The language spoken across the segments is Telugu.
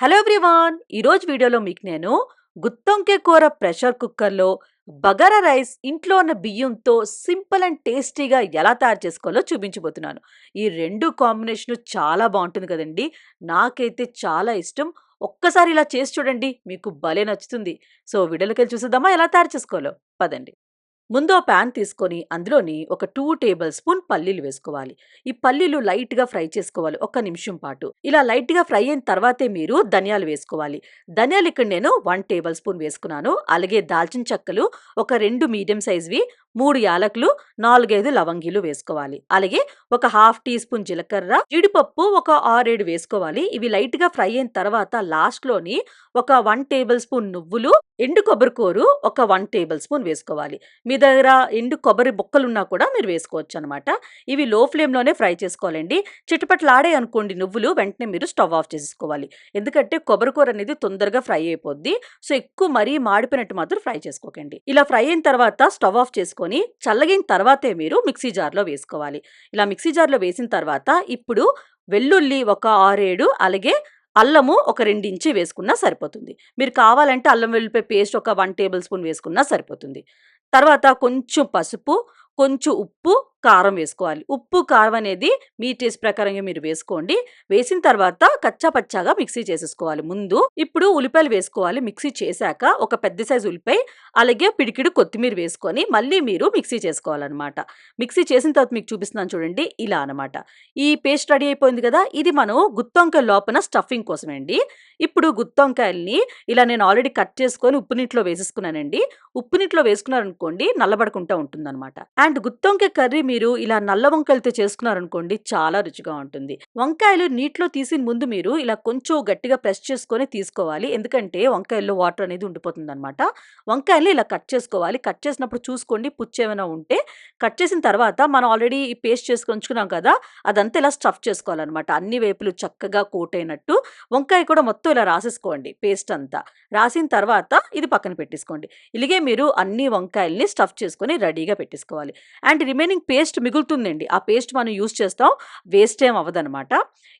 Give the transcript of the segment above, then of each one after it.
Hello everyone. ఈరోజు వీడియోలో మీకు నేను గుత్తొంకే కూర ప్రెషర్ కుక్కర్లో బగారా రైస్ ఇంట్లో ఉన్న బియ్యంతో సింపుల్ అండ్ టేస్టీగా ఎలా తయారు చేసుకోవాలో చూపించబోతున్నాను. ఈ రెండు కాంబినేషన్ చాలా బాగుంటుంది కదండి. నాకైతే చాలా ఇష్టం. ఒక్కసారి ఇలా చేసి చూడండి మీకు భలే నచ్చుతుంది. సో వీడియోలోకి వెళ్ళి చూసేద్దామా? ఎలా తయారు చేసుకోవాలో? పదండి. ముందు ఓ ప్యాన్ తీసుకొని అందులోని ఒక టూ టేబుల్ స్పూన్ పల్లీలు వేసుకోవాలి. ఈ పల్లీలు లైట్గా ఫ్రై చేసుకోవాలి ఒక్క నిమిషం పాటు. ఇలా లైట్గా ఫ్రై అయిన తర్వాతే మీరు ధనియాలు వేసుకోవాలి. ధనియాలు ఇక్కడ నేను వన్ టేబుల్ స్పూన్ వేసుకున్నాను. అలాగే దాల్చిన చెక్కలు ఒక రెండు మీడియం సైజ్వి మూడు యాలకులు నాలుగైదు లవంగీలు వేసుకోవాలి. అలాగే ఒక హాఫ్ టీ స్పూన్ జీలకర్ర జీడిపప్పు ఒక ఆరేడు వేసుకోవాలి. ఇవి లైట్గా ఫ్రై అయిన తర్వాత లాస్ట్లోని ఒక వన్ టేబుల్ స్పూన్ నువ్వులు ఎండు కొబ్బరికూరు ఒక వన్ టేబుల్ స్పూన్ వేసుకోవాలి. మీ దగ్గర ఎండు కొబ్బరి బొక్కలున్నా కూడా మీరు వేసుకోవచ్చు అనమాట ఇవి లో ఫ్లేమ్లోనే ఫ్రై చేసుకోవాలండి. చిటపట్లాడే అనుకోండి నువ్వులు వెంటనే మీరు స్టవ్ ఆఫ్ చేసుకోవాలి ఎందుకంటే కొబ్బరికూర అనేది తొందరగా ఫ్రై అయిపోద్ది. సో ఎక్కువ మరీ మాడిపోయినట్టు మాత్రం ఫ్రై చేసుకోకండి. ఇలా ఫ్రై అయిన తర్వాత స్టవ్ ఆఫ్ తీసుకొని చల్లగిన తర్వాతే మీరు మిక్సీ జార్లో వేసుకోవాలి. ఇలా మిక్సీ జార్లో వేసిన తర్వాత ఇప్పుడు వెల్లుల్లి ఒక ఆరేడు అలాగే అల్లము ఒక రెండించి వేసుకున్నా సరిపోతుంది. మీరు కావాలంటే అల్లం వెల్లుల్లిపాయ పేస్ట్ ఒక వన్ టేబుల్ స్పూన్ వేసుకున్నా సరిపోతుంది. తర్వాత కొంచెం పసుపు కొంచెం ఉప్పు కారం వేసుకోవాలి. ఉప్పు కారం అనేది మీ టేస్ట్ ప్రకారంగా మీరు వేసుకోండి. వేసిన తర్వాత కచ్చా పచ్చాగా మిక్సీ చేసేసుకోవాలి. ముందు ఇప్పుడు ఉల్లిపాయలు వేసుకోవాలి. మిక్సీ చేశాక ఒక పెద్ద సైజు ఉల్లిపాయ అలాగే పిడికిడు కొత్తిమీర వేసుకొని మళ్ళీ మీరు మిక్సీ చేసుకోవాలన్నమాట. మిక్సీ చేసిన తర్వాత మీకు చూపిస్తున్నాను చూడండి. ఇలా అనమాట ఈ పేస్ట్ రెడీ అయిపోయింది కదా! ఇది మనం గుత్తొంకాయ లోపల స్టఫింగ్ కోసమండి. అండి ఇప్పుడు గుత్తొంకాయల్ని ఇలా నేను ఆల్రెడీ కట్ చేసుకొని ఉప్పు నీటిలో వేసేసుకున్నానండి. ఉప్పు నీటిలో వేసుకున్నారనుకోండి నల్లబడకుండా ఉంటుందన్నమాట. అండ్ గుత్తొంకాయ కర్రీ మీరు ఇలా నల్ల వంకాయలతో చేసుకున్నారనుకోండి చాలా రుచిగా ఉంటుంది. వంకాయలు నీటిలో తీసిన ముందు మీరు ఇలా కొంచెం గట్టిగా ప్రెస్ చేసుకొని తీసుకోవాలి. ఎందుకంటే వంకాయల్లో వాటర్ అనేది ఉండిపోతుంది అనమాట వంకాయలు ఇలా కట్ చేసుకోవాలి. కట్ చేసినప్పుడు చూసుకోండి పుచ్చు ఏమైనా ఉంటే. కట్ చేసిన తర్వాత మనం ఆల్రెడీ పేస్ట్ చేసుకొని ఉంచుకున్నాం కదా అదంతా ఇలా స్టఫ్ చేసుకోవాలన్నమాట. అన్ని వైపులు చక్కగా కోట్ అయినట్టు. వంకాయ కూడా మొత్తం ఇలా రాసేసుకోండి పేస్ట్ అంతా. రాసిన తర్వాత ఇది పక్కన పెట్టేసుకోండి. ఇలాగే మీరు అన్ని వంకాయల్ని స్టఫ్ చేసుకొని రెడీగా పెట్టేసుకోవాలి. అండ్ రిమైనింగ్ పేస్ట్ పేస్ట్ మిగులుతుందండి. ఆ పేస్ట్ మనం యూస్ చేస్తాం. వేస్ట్ ఏం అవ్వదనమాట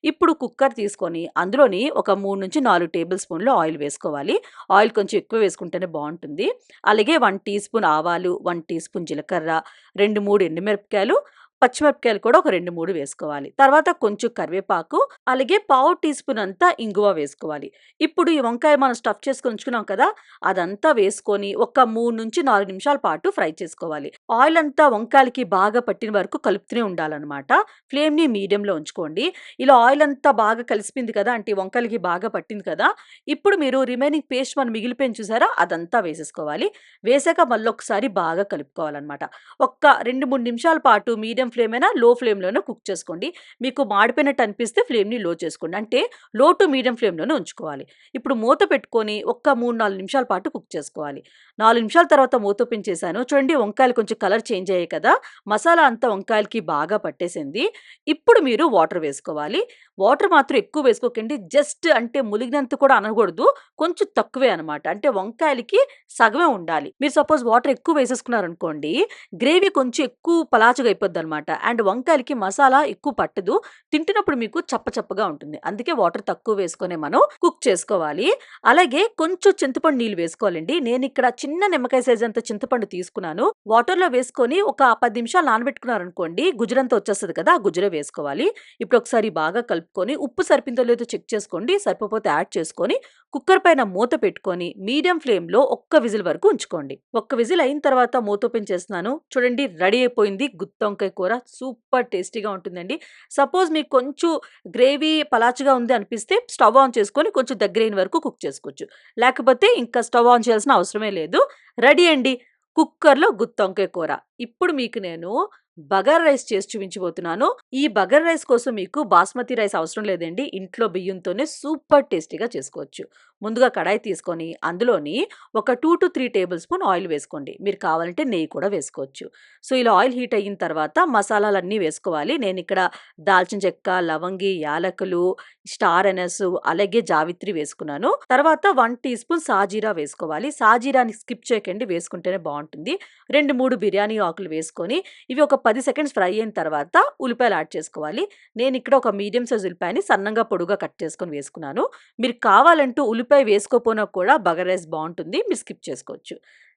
ఇప్పుడు కుక్కర్ తీసుకొని అందులోని ఒక మూడు నుంచి నాలుగు టేబుల్ స్పూన్లు ఆయిల్ వేసుకోవాలి. ఆయిల్ కొంచెం ఎక్కువ వేసుకుంటేనే బాగుంటుంది. అలాగే వన్ టీ స్పూన్ ఆవాలు వన్ టీ స్పూన్ జీలకర్ర రెండు మూడు ఎండుమిరపకాయలు పచ్చిమిరపకాయలు కూడా ఒక రెండు మూడు వేసుకోవాలి. తర్వాత కొంచెం కరివేపాకు అలాగే పావు టీ స్పూన్ అంతా ఇంగువ వేసుకోవాలి. ఇప్పుడు ఈ వంకాయ మనం స్టఫ్ చేసుకొని ఉంచుకున్నాం కదా అదంతా వేసుకొని ఒక మూడు నుంచి నాలుగు నిమిషాల పాటు ఫ్రై చేసుకోవాలి. ఆయిల్ అంతా వంకాయలకి బాగా పట్టిన వరకు కలుపుతూనే ఉండాలన్నమాట. ఫ్లేమ్ని మీడియంలో ఉంచుకోండి. ఇలా ఆయిల్ అంతా బాగా కలిసిపోయింది కదా అంటే వంకాయలకి బాగా పట్టింది కదా ఇప్పుడు మీరు రిమైనింగ్ పేస్ట్ మనం మిగిలిపోయిన చూసారా అదంతా వేసేసుకోవాలి. వేసాక మళ్ళీ ఒకసారి బాగా కలుపుకోవాలన్నమాట. ఒక్క రెండు మూడు నిమిషాల పాటు మీడియం ఫ్లేమ్ అయినా లో ఫ్లేమ్లోనే కుక్ చేసుకోండి. మీకు మాడిపోయినట్టు అనిపిస్తే ఫ్లేమ్ని లో చేసుకోండి. అంటే లో టు మీడియం ఫ్లేమ్లోనే ఉంచుకోవాలి. ఇప్పుడు మూత పెట్టుకొని ఒక్క మూడు నాలుగు నిమిషాల పాటు కుక్ చేసుకోవాలి. నాలుగు నిమిషాల తర్వాత మూత ఓపెన్ చేశాను చూడండి వంకాయలు కొంచెం కలర్ చేంజ్ అయ్యాయి కదా! మసాలా అంతా వంకాయలకి బాగా పట్టేసింది. ఇప్పుడు మీరు వాటర్ వేసుకోవాలి. వాటర్ మాత్రం ఎక్కువ వేసుకోకండి. జస్ట్ అంటే ములిగినంత కూడా అనకూడదు. కొంచెం తక్కువే అనమాట అంటే వంకాయలకి సగమే ఉండాలి. మీరు సపోజ్ వాటర్ ఎక్కువ వేసేసుకున్నారనుకోండి గ్రేవీ కొంచెం ఎక్కువ పలాచగా అయిపోద్ది అనమాట అండ్ వంకాయలకి మసాలా ఎక్కువ పట్టదు. తింటున్నప్పుడు మీకు చప్ప చప్పగా ఉంటుంది. అందుకే వాటర్ తక్కువ వేసుకొని మనం కుక్ చేసుకోవాలి. అలాగే కొంచెం చింతపండు నీళ్ళు వేసుకోవాలండి. నేను ఇక్కడ చిన్న నిమ్మకాయ సైజ్ అంత చింతపండు తీసుకున్నాను. వాటర్లో వేసుకొని ఒక పది నిమిషాలు నానబెట్టుకున్నారనుకోండి గుజరంతా వచ్చేస్తుంది కదా ఆ గుజర వేసుకోవాలి. ఇప్పుడు ఒకసారి బాగా కలుపుకొని ఉప్పు సరిపిందో లేదో చెక్ చేసుకోండి. సరిపోతే యాడ్ చేసుకొని కుక్కర్ పైన మూత పెట్టుకొని మీడియం ఫ్లేమ్లో ఒక్క విజిల్ వరకు ఉంచుకోండి. ఒక్క విజిల్ అయిన తర్వాత మూత ఓపెన్ చేస్తున్నాను. చూడండి రెడీ అయిపోయింది. గుత్తొంకాయ కూర సూపర్ టేస్టీగా ఉంటుందండి. సపోజ్ మీకు కొంచెం గ్రేవీ పలాచగా ఉంది అనిపిస్తే స్టవ్ ఆన్ చేసుకొని కొంచెం దగ్గరైన వరకు కుక్ చేసుకోవచ్చు. లేకపోతే ఇంకా స్టవ్ ఆన్ చేయాల్సిన అవసరమే లేదు. రెడీ అండి. కుక్కర్లో గుత్తొంకాయ కూర. ఇప్పుడు మీకు నేను బగర్ రైస్ చేసి చూపించబోతున్నాను. ఈ బగర్ రైస్ కోసం మీకు బాస్మతి రైస్ అవసరం లేదండి. ఇంట్లో బియ్యంతోనే సూపర్ టేస్టీగా చేసుకోవచ్చు. ముందుగా కడాయి తీసుకొని అందులోని ఒక two to three tablespoon oil వేసుకోండి. మీరు కావాలంటే నెయ్యి కూడా వేసుకోవచ్చు. సో ఇలా ఆయిల్ హీట్ అయిన తర్వాత మసాలాలన్నీ వేసుకోవాలి. నేను ఇక్కడ దాల్చిన చెక్క లవంగి యాలకులు స్టార్ అనస్ అలాగే జావిత్రి వేసుకున్నాను. తర్వాత వన్ టీ స్పూన్ సాజీరా వేసుకోవాలి. సాజీరాని స్కిప్ చేయకండి. వేసుకుంటేనే బాగుంటుంది. రెండు మూడు బిర్యానీ ఆకులు వేసుకొని ఇవి ఒక పది సెకండ్స్ ఫ్రై అయిన తర్వాత ఉల్లిపాయలు యాడ్ చేసుకోవాలి. నేను ఇక్కడ ఒక మీడియం సైజ్ ఉల్లిపాయని సన్నంగా పొడుగా కట్ చేసుకొని వేసుకున్నాను. మీరు కావాలంటూ ఉల్లిపాయ వేసుకోపోయినా కూడా బగర్ రైస్ బాగుంటుంది మీరు స్కిప్ చేసుకోవచ్చు.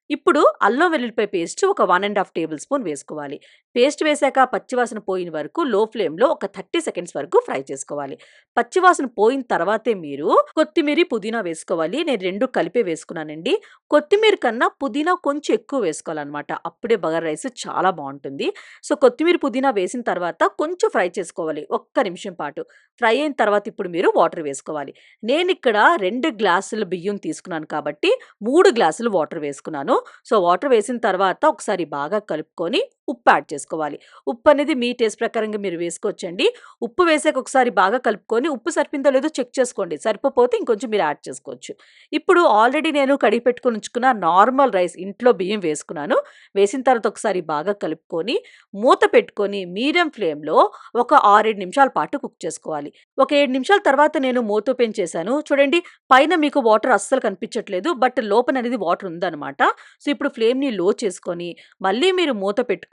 ఇప్పుడు అల్లం వెల్లుల్లిపాయ పేస్ట్ ఒక one and half tablespoon వేసుకోవాలి. పేస్ట్ వేశాక పచ్చివాసన పోయిన వరకు లో ఫ్లేమ్‌లో ఒక 30 సెకండ్స్ వరకు ఫ్రై చేసుకోవాలి. పచ్చివాసన పోయిన తర్వాతే మీరు కొత్తిమీర పుదీనా వేసుకోవాలి. నేను రెండు కలిపే వేసుకున్నానండి. కొత్తిమీర కన్నా పుదీనా కొంచెం ఎక్కువ వేసుకోవాలన్నమాట అప్పుడే బగర్ రైస్ చాలా బాగుంటుంది సో, కొత్తిమీర, పుదీనా వేసిన తర్వాత కొంచెం ఫ్రై చేసుకోవాలి. ఒక్క నిమిషం పాటు. ఫ్రై అయిన తర్వాత ఇప్పుడు మీరు వాటర్ వేసుకోవాలి. నేను ఇక్కడ రెండు గ్లాసుల బియ్యం తీసుకున్నాను కాబట్టి మూడు గ్లాసులు వాటర్ వేసుకున్నాను. సో, వాటర్ వేసిన తర్వాత ఒకసారి బాగా కలుపుకొని ఉప్పు యాడ్ చేసుకోవాలి. ఉప్పు అనేది మీ టేస్ట్ ప్రకారంగా మీరు వేసుకోవచ్చండి. ఉప్పు వేసాక ఒకసారి బాగా కలుపుకొని ఉప్పు సరిపోయిందో లేదో చెక్ చేసుకోండి. సరిపోతే ఇంకొంచెం మీరు యాడ్ చేసుకోవచ్చు. ఇప్పుడు ఆల్రెడీ నేను కడిగి పెట్టుకొని ఉంచుకున్న నార్మల్ రైస్ ఇంట్లో బియ్యం వేసుకున్నాను. వేసిన తర్వాత ఒకసారి బాగా కలుపుకొని మూత పెట్టుకొని మీడియం ఫ్లేమ్‌లో ఒక 6, 7 నిమిషాల పాటు కుక్ చేసుకోవాలి. ఒక ఏడు నిమిషాల తర్వాత నేను మూత ఓపెన్ చేశాను. చూడండి పైన మీకు వాటర్ అస్సలు కనిపించట్లేదు. బట్ లోపల అనేది వాటర్ ఉందనమాట. సో, ఇప్పుడు ఫ్లేమ్‌ని లో చేసుకొని మళ్ళీ మీరు మూత పెట్టుకొని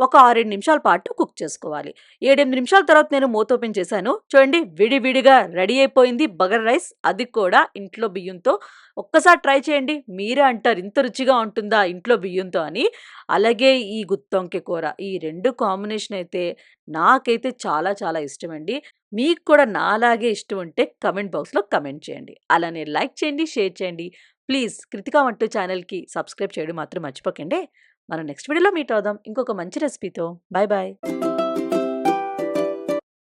ఒక 6, 7 నిమిషాల పాటు కుక్ చేసుకోవాలి. 7, 8 నిమిషాల తర్వాత నేను మూత ఓపెన్ చేశాను. చూడండి విడివిడిగా రెడీ అయిపోయింది బగర్ రైస్. అది కూడా ఇంట్లో బియ్యంతో. ఒక్కసారి ట్రై చేయండి. మీరే అంటారు ఇంత రుచిగా ఉంటుందా ఇంట్లో బియ్యంతో అని. అలాగే ఈ గుత్తొంకె కూర ఈ రెండు కాంబినేషన్ అయితే నాకైతే చాలా చాలా ఇష్టమండి. మీకు కూడా నాలాగే ఇష్టం ఉంటే కమెంట్ బాక్స్‌లో కమెంట్ చేయండి. అలానే లైక్ చేయండి, షేర్ చేయండి. ప్లీజ్ కృతికా వంటూ ఛానల్కి సబ్స్క్రైబ్ చేయడం మాత్రం మర్చిపోకండి మనం నెక్స్ట్ వీడియోలో మీట్ అవుదాం. ఇంకొక మంచి రెసిపీతో. Bye bye.